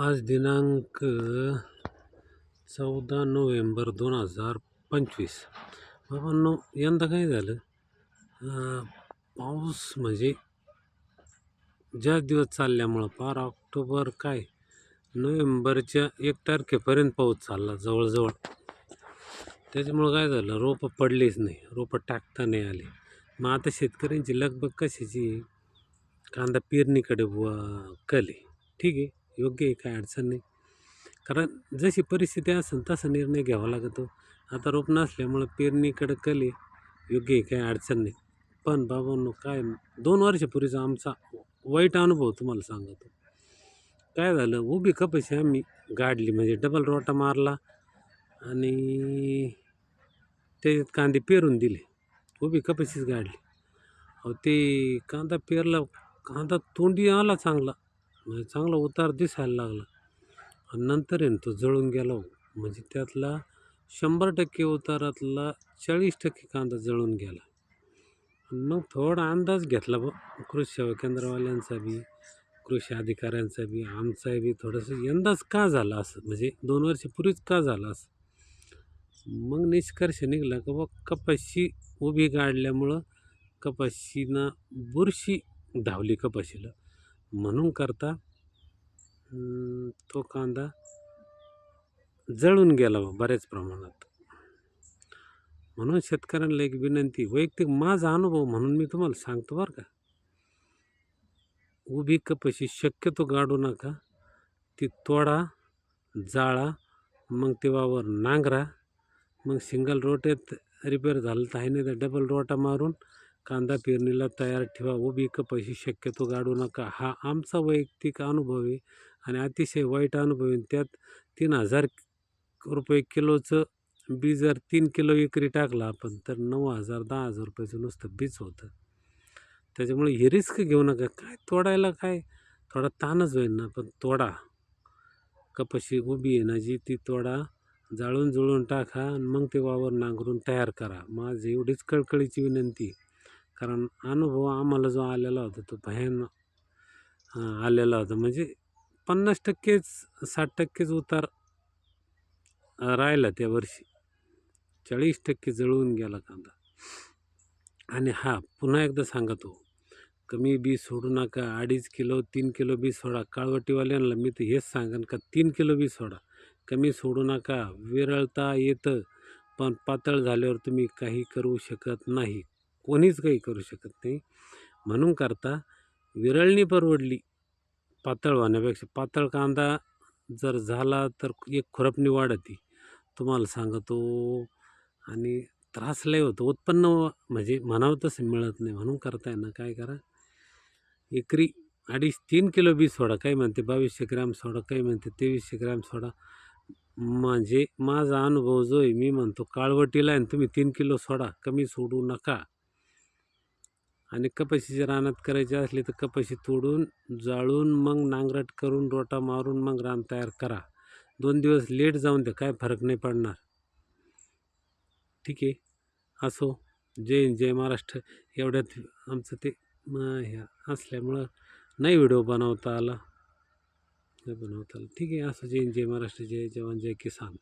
आज दिनांक चौदा नोव्हेंबर दोन हजार पंचवीस. बाबांनो यंदा काय झालं? पाऊस म्हणजे ज्या दिवस चालल्यामुळं पार ऑक्टोबर काय? नोव्हेंबरच्या एक तारखेपर्यंत पाऊस चालला जवळजवळ. त्याच्यामुळं काय झालं? रोपं पडलीच नाही. रोपं टाकता नाही आले. मग आता शेतकऱ्यांची लगबग कशाची? कांदा पेरणीकडे बुवा कली. ठीक आहे? योग्य आहे काय अडचण नाही. कारण जशी परिस्थिती असेल तसा निर्णय घ्यावा लागतो. आता रोप नसल्यामुळं पेरणीकडे कल योग्य आहे काय अडचण नाही. पण बाबांनो काय दोन वर्षापूर्वीचा आमचा वाईट अनुभव तुम्हाला सांगतो. काय झालं उभी कपाशी आम्ही गाडली म्हणजे डबल रोटा मारला आणि त्याच्यात कांदे पेरून दिले. उभी कपाशीच गाडली. अहो ते कांदा पेरला कांदा तोंडी आला चांगला. म्हणजे चांगला उतार दिसायला लागला. आणि नंतर येईन तो जळून गेला हो. म्हणजे त्यातला शंभर टक्के उतारातला चाळीस टक्के कांदा जळून गेला. मग थोडा अंदाज घेतला बा. कृषी सेवा केंद्रवाल्यांचा बी कृषी अधिकाऱ्यांचा बी आमचा बी थोडंसं यंदाच का झाला असं. म्हणजे दोन वर्षापूर्वीच का झाला असं. मग निष्कर्ष निघाला का बा कपाशी उभी काढल्यामुळं कपाशीनं बुरशी धावली कपाशीला. म्हणून करता तो कांदा जळून गेला बा बऱ्याच प्रमाणात. म्हणून शेतकऱ्यांना एक विनंती वैयक्तिक माझा अनुभव म्हणून मी तुम्हाला सांगतो बरं का. उभी कपाशी शक्यतो गाडू नका. ती तोडा जाळा मग ते वावर नांगरा मग सिंगल रोटेत रिपेअर झालं तर आहे नाही तर डबल रोटा मारून कांदा पेरणीला तयार ठेवा. उभी कपाशी शक्यतो गाडू नका. हा आमचा वैयक्तिक अनुभव आहे आणि अतिशय वाईट अनुभव आहे. त्यात तीन हजार रुपये किलोचं बी जर तीन किलो विक्री टाकला आपण तर नऊ हजार दहा हजार रुपयाचं नुसतं बीज होतं. त्याच्यामुळे ही रिस्क घेऊ नका. काय तोडायला काय? थोडा ताणच होईल ना पण तोडा. कपाशी उभी आहे ना जी ती तोडा. जाळून जुळून टाका आणि मग ते वावर नांगरून तयार करा. माझी एवढीच कळकळीची विनंती कारण अनुभव आम्हाला जो आलेला होता तो भयान आलेला होता. म्हणजे पन्नास टक्केच साठ टक्केच उतार राहिला त्या वर्षी. चाळीस टक्के जळून गेला कांदा. आणि हा पुन्हा एकदा सांगतो. कमी बी सोडू नका अडीच किलो तीन किलो बी सोडा. काळवटीवाल्यांना मी तर हेच सांगेन का तीन किलो बी सोडा. कमी सोडू नका विरळता येतं पण पातळ झाल्यावर तुम्ही काही करू शकत नाही. कोणीच काही करू शकत नाही. म्हणून करता विरळणी परवडली पातळ वाण्यापेक्षा. पातळ कांदा जर झाला तर एक खुरपणी वाढती. तुम्हाला सांगतो आणि त्रास लय होतो. उत्पन्न म्हणजे म्हणावं तसं मिळत नाही. म्हणून करताय ना काय करा? एकरी अडीच तीन किलो बी सोडा. काही म्हणते? बावीसशे ग्रॅम सोडा. काही म्हणते? तेवीसशे ग्रॅम सोडा. म्हणजे माझा अनुभव जो आहे मी म्हणतो काळवटीला आहे ना तुम्ही तीन किलो सोडा. कमी सोडू नका. आणि कपाशीच्या रानात करायची असली तर कपाशी तोडून जाळून मग नांगरट करून रोटा मारून मग रान तयार करा. दोन दिवस लेट जाऊन द्या काय फरक नाही पडणार. ठीक आहे. असो. जय हिंद जय महाराष्ट्र. एवढ्यात आमचं ते ह्या असल्यामुळं नाही व्हिडिओ बनवता आला. नाही बनवता आला. ठीक आहे. असं जय हिंद जय महाराष्ट्र. जय जवान जय किसान.